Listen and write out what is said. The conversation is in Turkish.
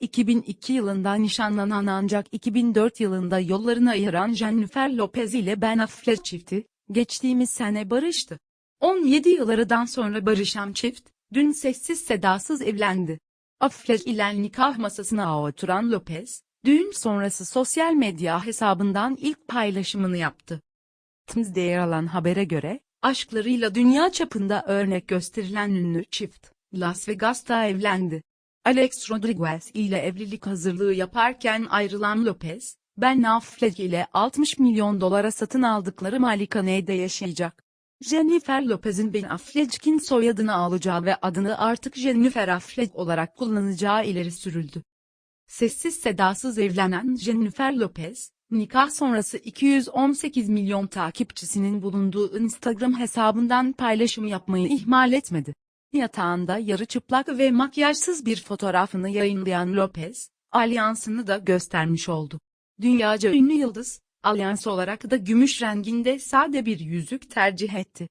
2002 yılında nişanlanan ancak 2004 yılında yollarını ayıran Jennifer Lopez ile Ben Affleck çifti, geçtiğimiz sene barıştı. 17 yıl aradan sonra barışan çift, dün sessiz sedasız evlendi. Affleck ile nikah masasına oturan Lopez, düğün sonrası sosyal medya hesabından ilk paylaşımını yaptı. Times'de yer alan habere göre, aşklarıyla dünya çapında örnek gösterilen ünlü çift, Las Vegas'ta evlendi. Alex Rodriguez ile evlilik hazırlığı yaparken ayrılan Lopez, Ben Affleck ile 60 milyon dolara satın aldıkları malikanede yaşayacak. Jennifer Lopez'in Ben Affleck'in soyadını alacağı ve adını artık Jennifer Affleck olarak kullanacağı ileri sürüldü. Sessiz sedasız evlenen Jennifer Lopez, nikah sonrası 218 milyon takipçisinin bulunduğu Instagram hesabından paylaşım yapmayı ihmal etmedi. Yatağında yarı çıplak ve makyajsız bir fotoğrafını yayınlayan Lopez, alyansını da göstermiş oldu. Dünyaca ünlü yıldız, alyans olarak da gümüş renginde sade bir yüzük tercih etti.